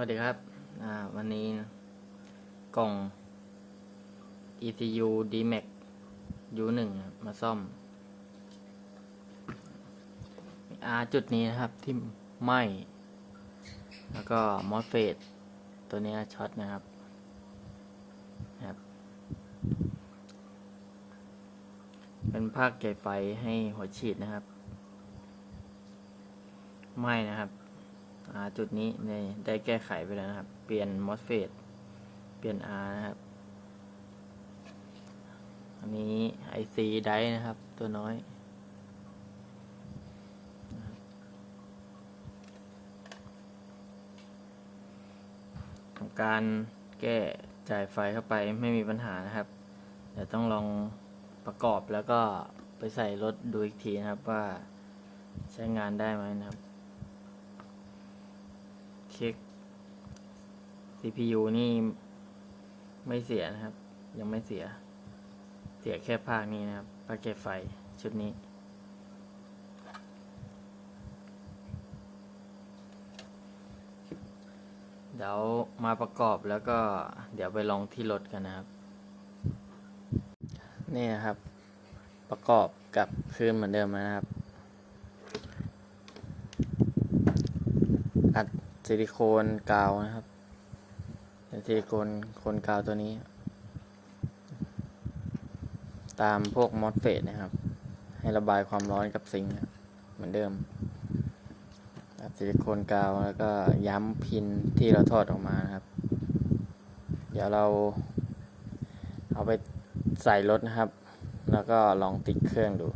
วัสดีครับ อ่า วันนี้กล่อง ECU DMAX U1 มาซ่อมอาจุดนี้นะครับที่ไหมแล้วก็มอสเฟตตัวนี้ช็อตนะครับนะครับ เป็นภาคไก่ไฟให้หัวฉีดนะครับไหมนะครับ จุดนี้ในได้แก้ไขไปแล้วนะครับ เปลี่ยนมอสเฟตเปลี่ยน R นะครับ อันนี้ IC ไดนะครับ ตัวน้อย ทำการแก้จ่ายไฟเข้าไปไม่มีปัญหานะครับ เดี๋ยวต้องลองประกอบแล้วก็ไปใส่รถดูอีกทีนะครับว่าใช้งานได้ไหมนะครับ ช็ค CPU นี่ไม่เสียนะครับ ยังไม่เสีย เสียแค่ภาคนี้นะครับภาคเก็บไฟชุดนี้ เดี๋ยวมาประกอบแล้วก็เดี๋ยวไปลองที่รถกันนะครับ นี่นะครับ ประกอบกับคืนเหมือนเดิมนะครับ อัด ซิลิโคนกาวนะครับเป็นซิลิโคนโคนกาวตัวนี้ ตามพวกมอสเฟตนะครับ ให้ระบายความร้อนกับซิงค์เหมือนเดิมซิลิโคนกาวแล้วก็ย้ำพินที่เราทอดออกมานะครับ เดี๋ยวเราเอาไปใส่รถนะครับ แล้วก็ลองติดเครื่องดู